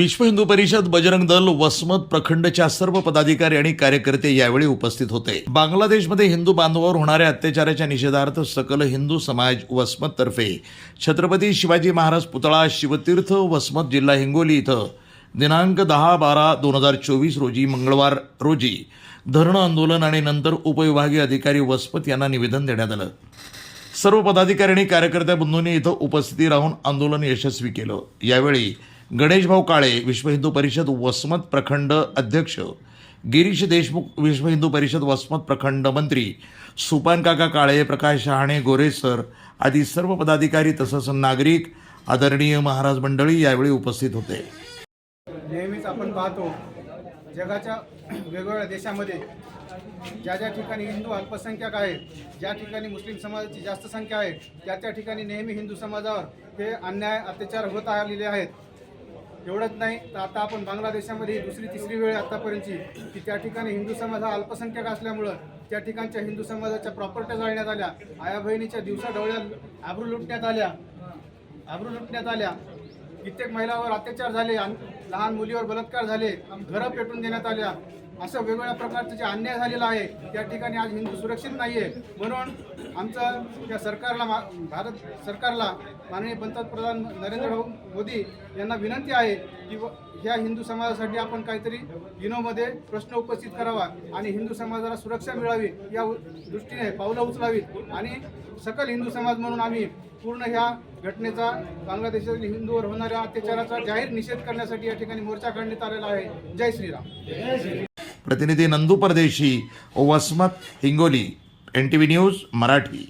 विश्व हिंदू परिषद बजरंग दल वसमत प्रखंडच्या सर्व पदाधिकारी आणि कार्यकर्ते यावेळी उपस्थित होते. बांगलादेशमध्ये हिंदू बांधवावर होणाऱ्या अत्याचाराच्या निषेधार्थ सकल हिंदू समाज वसमत तर्फे छत्रपती शिवाजी महाराज पुतळा शिवतीर्थ वसमत जिल्हा हिंगोली इथं. दिनांक दहा बारा दोन हजार चोवीस रोजी मंगळवार रोजी धरणं आंदोलन आणि नंतर उपविभागीय अधिकारी वसमत यांना निवेदन देण्यात आलं. सर्व पदाधिकारी आणि कार्यकर्त्या बंधूंनी इथं उपस्थिती राहून आंदोलन यशस्वी केलं. यावेळी गणेशभाऊ काळे विश्व हिंदू परिषद वसमत प्रखंड अध्यक्ष गिरीश देशमुख विश्व हिंदू परिषद वसमत प्रखंड मंत्री सुपानकाका काळे प्रकाश शहाणे गोरे सर आदी सर्व पदाधिकारी तसंच नागरिक आदरणीय महाराज मंडळी यावेळी उपस्थित होते. नेहमीच आपण पाहतो जगाच्या वेगवेगळ्या देशामध्ये ज्या ज्या ठिकाणी हिंदू अल्पसंख्याक आहेत ज्या ठिकाणी मुस्लिम समाजाची जास्त संख्या आहे त्या त्या ठिकाणी नेहमी हिंदू समाजावर हे अन्याय अत्याचार होत आलेले आहेत. एवढंच नाही तर आता आपण बांगलादेशामध्ये ही दुसरी तिसरी वेळ आतापर्यंतची की त्या ठिकाणी हिंदू समाज हा अल्पसंख्याक असल्यामुळं त्या ठिकाणच्या हिंदू समाजाच्या प्रॉपर्ट्या जाळण्यात आल्या. आया बहिणीच्या दिवसा डोळ्यात आबरू लुटण्यात आल्या. आबरू लुटण्यात आल्या. कित्येक महिलांवर अत्याचार झाले लहान मुलीवर बलात्कार झाले घरं पेटून देण्यात आल्या. असं वेगवेगळ्या प्रकारचं जे अन्याय झालेला आहे त्या ठिकाणी आज हिंदू सुरक्षित नाही आहे म्हणून आमचं या सरकारला मा भारत सरकारला माननीय पंतप्रधान नरेंद्र मोदी यांना विनंती आहे की व- ह्या हिंदू समाजासाठी आपण काहीतरी युनोमध्ये प्रश्न उपस्थित करावा आणि हिंदू समाजाला सुरक्षा मिळावी या दृष्टीने पावलं उचलावीत. आणि सकल हिंदू समाज म्हणून आम्ही पूर्ण ह्या घटनेचा बांगलादेशातील हिंदूवर होणाऱ्या अत्याचाराचा जाहीर निषेध करण्यासाठी या ठिकाणी मोर्चा काढण्यात आलेला आहे. जय श्रीराम. प्रतिनिधी Nandu Pardeshi Vasmat Hingoli N T V news Marathi.